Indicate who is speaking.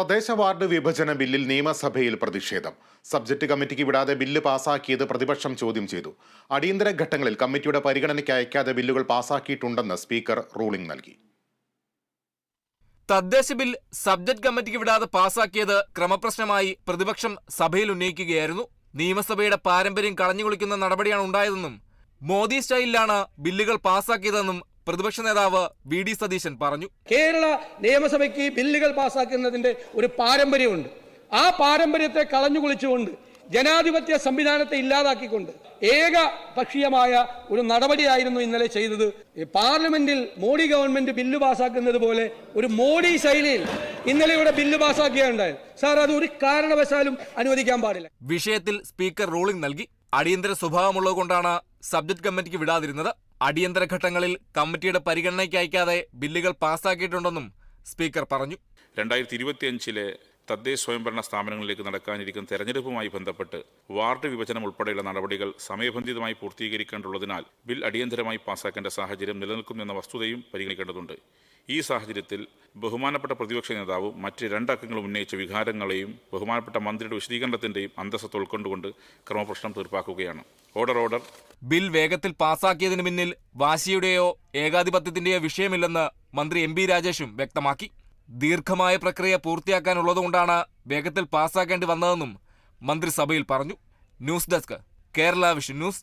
Speaker 1: തദ്ദേശ വാർഡ് വിഭജന ബില്ലിൽ നിയമസഭയിൽ പ്രതിഷേധം. സബ്ജക്ട് കമ്മിറ്റിക്ക് വിടാതെ ബില്ല് പാസാക്കിയത് പ്രതിപക്ഷം ചോദ്യം ചെയ്തു. അടിയന്തര ഘട്ടങ്ങളിൽ കമ്മിറ്റിയുടെ പരിഗണനയ്ക്ക് അയക്കാതെ ബില്ലുകൾ പാസാക്കിയിട്ടുണ്ടെന്ന് സ്പീക്കർ റൂളിംഗ് നൽകി.
Speaker 2: തദ്ദേശ ബിൽ സബ്ജക്ട് കമ്മിറ്റിക്ക് വിടാതെ പാസാക്കിയത് ക്രമപ്രശ്നമായി പ്രതിപക്ഷം സഭയിൽ ഉന്നയിക്കുകയായിരുന്നു. നിയമസഭയുടെ പാരമ്പര്യം കളഞ്ഞുകുളിക്കുന്ന നടപടിയാണ് ഉണ്ടായതെന്നും മോദി സ്റ്റൈലിലാണ് ബില്ലുകൾ പാസാക്കിയതെന്നും പ്രതിപക്ഷ നേതാവ് വി ഡി സതീശൻ പറഞ്ഞു.
Speaker 3: കേരള നിയമസഭയ്ക്ക് ബില്ലുകൾ പാസാക്കുന്നതിന്റെ ഒരു പാരമ്പര്യമുണ്ട്. ആ പാരമ്പര്യത്തെ കളഞ്ഞു കുളിച്ചുകൊണ്ട് ജനാധിപത്യ സംവിധാനത്തെ ഇല്ലാതാക്കിക്കൊണ്ട് ഏകപക്ഷീയമായ ഒരു നടപടിയായിരുന്നു ഇന്നലെ ചെയ്തത്. പാർലമെന്റിൽ മോഡി ഗവൺമെന്റ് ബില്ല് പാസാക്കുന്നത് പോലെ ഒരു മോഡി ശൈലിയിൽ ഇന്നലെ ഇവിടെ ബില്ല് പാസാക്കുകയുണ്ടായത് സാർ അത് ഒരു കാരണവശാലും അനുവദിക്കാൻ പാടില്ല.
Speaker 2: വിഷയത്തിൽ സ്പീക്കർ റൂളിംഗ് നൽകി. അടിയന്തര സ്വഭാവമുള്ളതുകൊണ്ടാണ് സബ്ജക്ട് കമ്മിറ്റിക്ക് വിടാതിരുന്നത്. അടിയന്തര ഘട്ടങ്ങളിൽ കമ്മിറ്റിയുടെ പരിഗണനയ്ക്ക് അയക്കാതെ ബില്ലുകൾ പാസാക്കിയിട്ടുണ്ടെന്നും സ്പീക്കർ പറഞ്ഞു.
Speaker 4: രണ്ടായിരത്തി ഇരുപത്തിയഞ്ചിലെ തദ്ദേശ സ്വയംഭരണ സ്ഥാപനങ്ങളിലേക്ക് നടക്കാനിരിക്കുന്ന തെരഞ്ഞെടുപ്പുമായി ബന്ധപ്പെട്ട് വാർഡ് വിഭജനം ഉൾപ്പെടെയുള്ള നടപടികൾ സമയബന്ധിതമായി പൂർത്തീകരിക്കേണ്ടുള്ളതിനാൽ ബിൽ അടിയന്തരമായി പാസാക്കേണ്ട സാഹചര്യം നിലനിൽക്കുമെന്ന വസ്തുതയും പരിഗണിക്കേണ്ടതുണ്ട്. ഈ സാഹചര്യത്തിൽ ബഹുമാനപ്പെട്ട പ്രതിപക്ഷ നേതാവും മറ്റ് രണ്ടക്കങ്ങളും ഉന്നയിച്ച വികാരങ്ങളെയും ബഹുമാനപ്പെട്ട മന്ത്രിയുടെ വിശദീകരണത്തിന്റെയും അന്തസ്സത്ത് ഉൾക്കൊണ്ടുകൊണ്ട് ക്രമപ്രശ്നം തീർപ്പാക്കുകയാണ്. ഓർഡർ ഓർഡർ
Speaker 2: ബിൽ വേഗത്തിൽ പാസാക്കിയതിനു പിന്നിൽ വാശിയുടെയോ ഏകാധിപത്യത്തിന്റെയോ വിഷയമില്ലെന്ന് മന്ത്രി എം ബി രാജേഷും വ്യക്തമാക്കി. ദീർഘമായ പ്രക്രിയ പൂർത്തിയാക്കാനുള്ളതുകൊണ്ടാണ് വേഗത്തിൽ പാസാക്കേണ്ടി വന്നതെന്നും മന്ത്രിസഭയിൽ പറഞ്ഞു. News desk Kerala vision news.